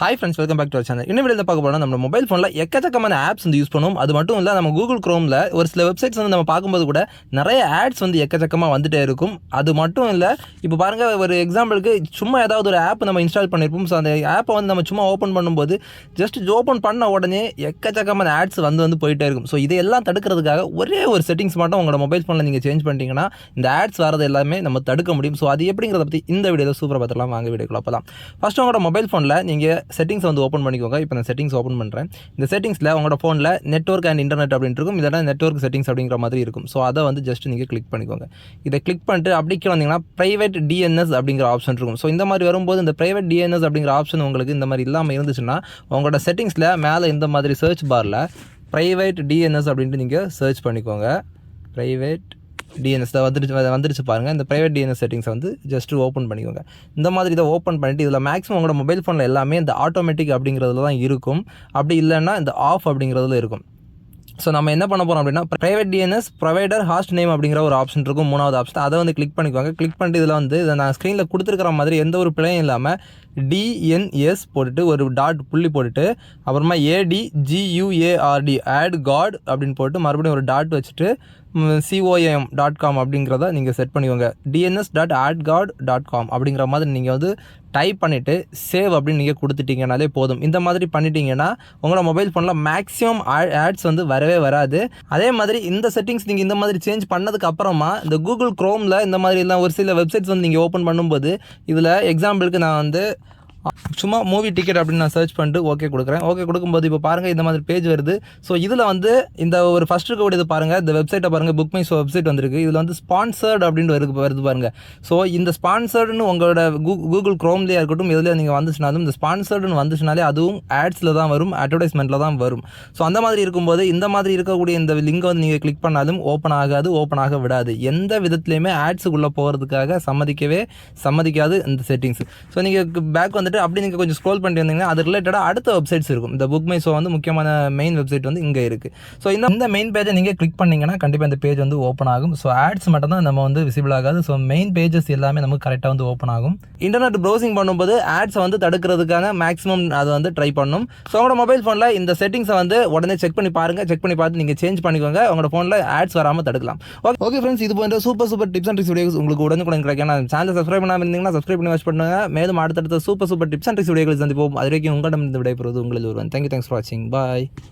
Hi friends welcome back to channel இன்னும் video பார்க்க போனால் நம்ம மொபைல் ஃபோனில் எக்கச்சக்கமான ஆப்ஸ் வந்து யூஸ் பண்ணுவோம் அது மட்டும் இல்லை நம்ம கூகுள் க்ரோமில் ஒரு சில வெப்சைட்ஸ் வந்து நம்ம பார்க்கும்போது கூட நிறைய ஆட்ஸ் வந்து எக்கச்சக்கமாக வந்துட்டே இருக்கும். அது மட்டும் இல்லை இப்போ பாருங்கள் ஒரு எக்ஸாம்பிளுக்கு சும்மா ஏதாவது ஒரு ஆப் நம்ம இன்ஸ்டால் பண்ணியிருப்போம் ஸோ அந்த ஆப்பை வந்து நம்ம சும்மா ஓப்பன் பண்ணும்போது ஜஸ்ட் ஓப்பன் பண்ண உடனே எக்கச்சக்கமான ஆட்ஸ் வந்து வந்து போயிட்டே இருக்கும். ஸோ இதையெல்லாம் தடுக்கிறதுக்காக ஒரே ஒரு செட்டிங்ஸ் மட்டும் உங்களோட மொபைல் ஃபோனில் நீங்கள் சேஞ்ச் பண்ணிட்டீங்கன்னா இந்த ஆட்ஸ் வரது எல்லாமே நம்ம தடுக்க முடியும். ஸோ அது எப்படிங்கிறத பற்றி இந்த வீடியோவில் சூப்பராக பார்த்துலாம் வாங்க வீடியோக்குள்ள போகலாம் ஃபஸ்ட்டு உங்களோட மொபைல் ஃபோனில் நீங்கள் செட்டிங்ஸ் வந்து ஓப்பன் பண்ணிக்கோங்க. இப்போ நான் செட்டிங்ஸ் ஓப்பன் பண்ணுறேன் இந்த செட்டிங்ஸில் உங்களோட ஃபோனில் நெட்ஒர்க் அண்ட் இன்டர்நெட் அப்படின்ட்டு இருக்கும். இதெல்லாம் நெட்ஒர்க் செட்டிங்ஸ் அப்படிங்கிற மாதிரி இருக்கும். ஸோ அதை வந்து ஜஸ்ட் நீங்கள் கிளிக் பண்ணிக்கோங்க. இதை கிளிக் பண்ணிட்டு அப்படிக்கு வந்தீங்கன்னா ப்ரைவேட் டிஎன்எஸ் அப்படிங்கிற ஆப்ஷன் இருக்கும். ஸோ இந்த மாதிரி வரும்போது இந்த ப்ரைவேட் டிஎன்எஸ் அப்படிங்கிற ஆப்ஷன் உங்களுக்கு இந்த மாதிரி இல்லாமல் இருந்துச்சுன்னா உங்களோட செட்டிங்ஸில் மேலே இந்த மாதிரி சர்ச் பாரில் ப்ரைவேட் டிஎன்எஸ் அப்படின்ட்டு நீங்கள் சர்ச் பண்ணிக்கோங்க. ப்ரைவேட் டிஎன்எஸ் தான் வந்துருச்சு வந்துருச்சு பாருங்கள் இந்த ப்ரைவேட் டிஎன்எஸ் செட்டிங்ஸை வந்து ஜஸ்ட் ஓப்பன் பண்ணிக்கோங்க. இந்த மாதிரி இதை ஓப்பன் பண்ணிட்டு இதில் மேக்ஸிமம் உங்களோட மொபைல் ஃபோனில் எல்லாமே இந்த ஆட்டோமேட்டிக் அப்படிங்கிறதுல தான் இருக்கும். அப்படி இல்லைன்னா இந்த ஆஃப் அப்படிங்கிறதுல இருக்கும். ஸோ நம்ம என்ன பண்ண போகிறோம் அப்படின்னா private DNS provider host name அப்படிங்கிற ஒரு ஆப்ஷன் இருக்கும் மூணாவது ஆப்ஷன் அதை வந்து கிளிக் பண்ணிக்கோங்க. கிளிக் பண்ணிட்டு இதில் வந்து இதை நான் ஸ்க்ரீனில் கொடுத்துருக்கிற மாதிரி எந்த ஒரு பிழையும் இல்லாமல் டிஎன்எஸ் போட்டுட்டு ஒரு டாட் புள்ளி போட்டுட்டு அப்புறமா ஏடி ஜியூஏஆர்டி ஆட் காட் அப்படின்னு போட்டு மறுபடியும் ஒரு டாட் வச்சுட்டு சிஓஎம் டாட் காம் அப்படிங்கிறத நீங்கள் செட் பண்ணிக்கோங்க. DNS dot AdGuard dot com அப்படிங்கிற மாதிரி நீங்கள் வந்து டைப் பண்ணிவிட்டு சேவ் அப்படின்னு நீங்கள் கொடுத்துட்டீங்கனாலே போதும். இந்த மாதிரி பண்ணிட்டீங்கன்னா உங்களோட மொபைல் ஃபோனில் மேக்ஸிமம் ஆட்ஸ் வந்து வரவே வராது. அதே மாதிரி இந்த செட்டிங்ஸ் நீங்கள் இந்த மாதிரி சேஞ்ச் பண்ணதுக்கு அப்புறமா இந்த கூகுள் க்ரோமில் இந்த மாதிரிலாம் ஒரு சில வெப்சைட்ஸ் வந்து நீங்கள் ஓப்பன் பண்ணும்போது இதில் எக்ஸாம்பிளுக்கு நான் வந்து சும்மா மூவி டிக்கெட் அப்படின்னு நான் சர்ச் பண்ணிட்டு ஓகே கொடுக்குறேன். ஓகே கொடுக்கும்போது இப்போ பாருங்கள் இந்த மாதிரி பேஜ் வருது. ஸோ இதில் வந்து இந்த ஒரு ஃபஸ்ட் இருக்கக்கூடியது பாருங்கள் இந்த வெப்சைட்டை பாருங்கள் புக் மை ஷோ வெப்சைட் வந்திருக்கு. இதில் வந்து ஸ்பான்சர்டு அப்படின்னு வருது வருது பாருங்கள் ஸோ இந்த ஸ்பான்சர்டுன்னு உங்களோட கூ கூகுள் க்ரோம்லேயே இருக்கட்டும் இதில் நீங்கள் வந்துச்சுனாலும் இந்த ஸ்பான்சர்டுன்னு வந்துச்சுனாலே அதுவும் ஆட்ஸில் தான் வரும் அட்வர்டைஸ்மெண்ட்டில் தான் வரும். ஸோ அந்த மாதிரி இருக்கும்போது இந்த மாதிரி இருக்கக்கூடிய இந்த லிங்கை வந்து நீங்கள் கிளிக் பண்ணாலும் ஓப்பன் ஆகாது ஓப்பன் ஆக விடாது. எந்த விதத்துலையுமே ஆட்ஸுக்குள்ளே போகிறதுக்காக சம்மதிக்கவே சம்மதிக்காது இந்த செட்டிங்ஸ் ஸோ நீங்கள் பேக் வந்து வந்துட்டு அப்படி நீங்கள் கொஞ்சம் ஸ்க்ரோல் பண்ணிட்டு வந்தீங்கன்னா அது ரிலேட்டடாக அடுத்த வெப்சைட்ஸ் இருக்கும். இந்த புக் மை ஷோ வந்து முக்கியமான மெயின் வெப்சைட் வந்து இங்கே இருக்குது ஸோ இந்த இந்த மெயின் பேஜை நீங்கள் கிளிக் பண்ணிங்கன்னா கண்டிப்பாக இந்த பேஜ் வந்து ஓப்பன் ஆகும். ஸோ ஆட்ஸ் மட்டும் தான் நம்ம வந்து விசிபிள் ஆகாது. ஸோ மெயின் பேஜஸ் எல்லாமே நமக்கு கரெக்டாக வந்து ஓப்பன் ஆகும். இன்டர்நெட் ப்ரௌசிங் பண்ணும்போது ஆட்ஸை வந்து தடுக்கிறதுக்கான மேக்ஸிமம் அதை வந்து ட்ரை பண்ணும். ஸோ உங்களோட மொபைல் ஃபோனில் இந்த செட்டிங்ஸை வந்து உடனே செக் பண்ணி பாருங்கள் செக் பண்ணி பார்த்து நீங்கள் சேஞ்ச் பண்ணிக்கோங்க. உங்களோட ஃபோனில் ஆட்ஸ் வராமல் தடுக்கலாம். ஓகே ஓகே ஃப்ரெண்ட்ஸ் இது போன்ற super super tips and tricks videos உங்களுக்கு உடனுக்குடன் கிடைக்கும். சேனல் சப்ஸ்கிரைப் பண்ணாமல் இருந்தீங்கன்னா சப்ஸ்கிரைப் பண்ணி வாட்ச் பண்ணுங்கள் மேலும் அடுத்தடுத்த super super tips and tricks வீடியோக்கள் சந்திப்போம் அது வரைக்கும் உங்களிடம் இருந்து விடைபெறுவது உங்களில் ஒருவன். தேங்க்யூ தேங்க்ஸ் ஃபார் வாட்சிங் பாய்